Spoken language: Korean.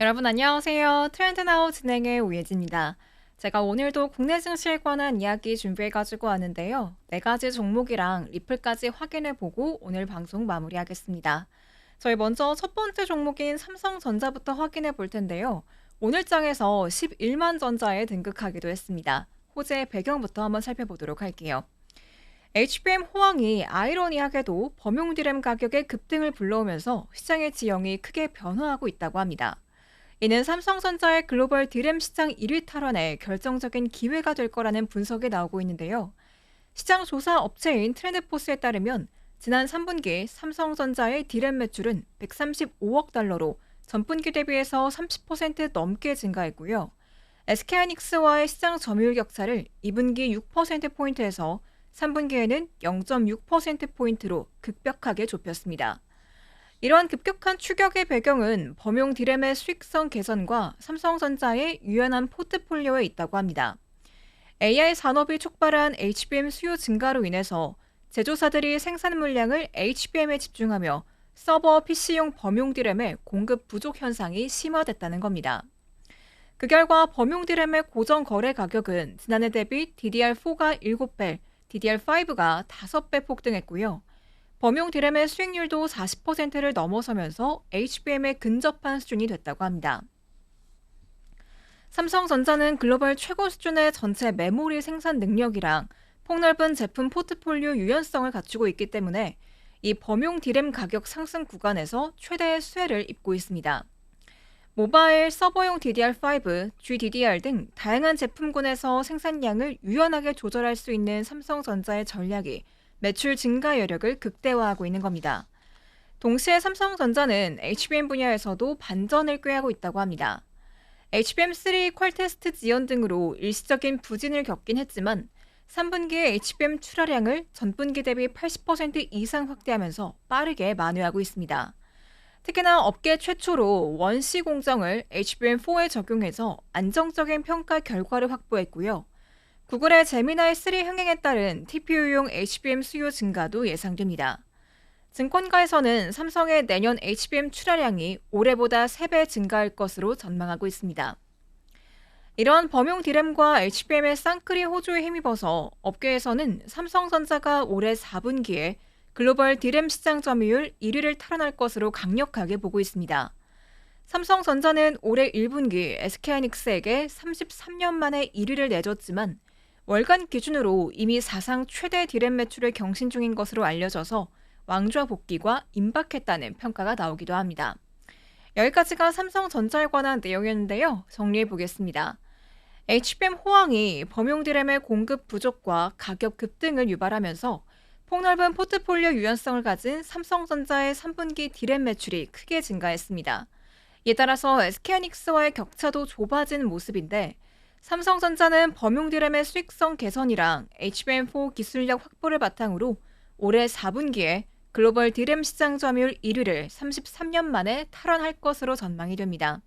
여러분 안녕하세요. 트렌드나우 진행의 오예진입니다. 제가 오늘도 국내 증시에 관한 이야기 준비해가지고 왔는데요. 네 가지 종목이랑 리플까지 확인해보고 오늘 방송 마무리하겠습니다. 저희 먼저 첫 번째 종목인 삼성전자부터 확인해 볼 텐데요. 오늘장에서 11만 전자에 등극하기도 했습니다. 호재의 배경부터 한번 살펴보도록 할게요. HBM 호황이 아이러니하게도 범용 디램 가격의 급등을 불러오면서 시장의 지형이 크게 변화하고 있다고 합니다. 이는 삼성전자의 글로벌 디램 시장 1위 탈환에 결정적인 기회가 될 거라는 분석이 나오고 있는데요. 시장 조사 업체인 트렌드포스에 따르면 지난 3분기 삼성전자의 디램 매출은 135억 달러로 전분기 대비해서 30% 넘게 증가했고요. SK하이닉스와의 시장 점유율 격차를 2분기 6%포인트에서 3분기에는 0.6%포인트로 급격하게 좁혔습니다. 이러한 급격한 추격의 배경은 범용 디램의 수익성 개선과 삼성전자의 유연한 포트폴리오에 있다고 합니다. AI 산업이 촉발한 HBM 수요 증가로 인해서 제조사들이 생산 물량을 HBM에 집중하며 서버 PC용 범용 디램의 공급 부족 현상이 심화됐다는 겁니다. 그 결과 범용 디램의 고정 거래 가격은 지난해 대비 DDR4가 7배, DDR5가 5배 폭등했고요. 범용 디램의 수익률도 40%를 넘어서면서 HBM에 근접한 수준이 됐다고 합니다. 삼성전자는 글로벌 최고 수준의 전체 메모리 생산 능력이랑 폭넓은 제품 포트폴리오 유연성을 갖추고 있기 때문에 이 범용 디램 가격 상승 구간에서 최대의 수혜를 입고 있습니다. 모바일 서버용 DDR5, GDDR 등 다양한 제품군에서 생산량을 유연하게 조절할 수 있는 삼성전자의 전략이 매출 증가 여력을 극대화하고 있는 겁니다. 동시에 삼성전자는 HBM 분야에서도 반전을 꾀하고 있다고 합니다. HBM3 퀄테스트 지연 등으로 일시적인 부진을 겪긴 했지만 3분기에 HBM 출하량을 전분기 대비 80% 이상 확대하면서 빠르게 만회하고 있습니다. 특히나 업계 최초로 원시 공정을 HBM4에 적용해서 안정적인 평가 결과를 확보했고요. 구글의 제미나이 3 흥행에 따른 TPU용 HBM 수요 증가도 예상됩니다. 증권가에서는 삼성의 내년 HBM 출하량이 올해보다 3배 증가할 것으로 전망하고 있습니다. 이러한 범용 디램과 HBM의 쌍끌이 호조에 힘입어서 업계에서는 삼성전자가 올해 4분기에 글로벌 디램 시장 점유율 1위를 탈환할 것으로 강력하게 보고 있습니다. 삼성전자는 올해 1분기 SK하이닉스에게 33년 만에 1위를 내줬지만 월간 기준으로 이미 사상 최대 디램 매출을 경신 중인 것으로 알려져서 왕좌 복귀가 임박했다는 평가가 나오기도 합니다. 여기까지가 삼성전자에 관한 내용이었는데요. 정리해 보겠습니다. HBM 호황이 범용 디램의 공급 부족과 가격 급등을 유발하면서 폭넓은 포트폴리오 유연성을 가진 삼성전자의 3분기 디램 매출이 크게 증가했습니다. 이에 따라서 SK하이닉스와의 격차도 좁아진 모습인데 삼성전자는 범용 디램의 수익성 개선이랑 HBM4 기술력 확보를 바탕으로 올해 4분기에 글로벌 디램 시장 점유율 1위를 33년 만에 탈환할 것으로 전망이 됩니다.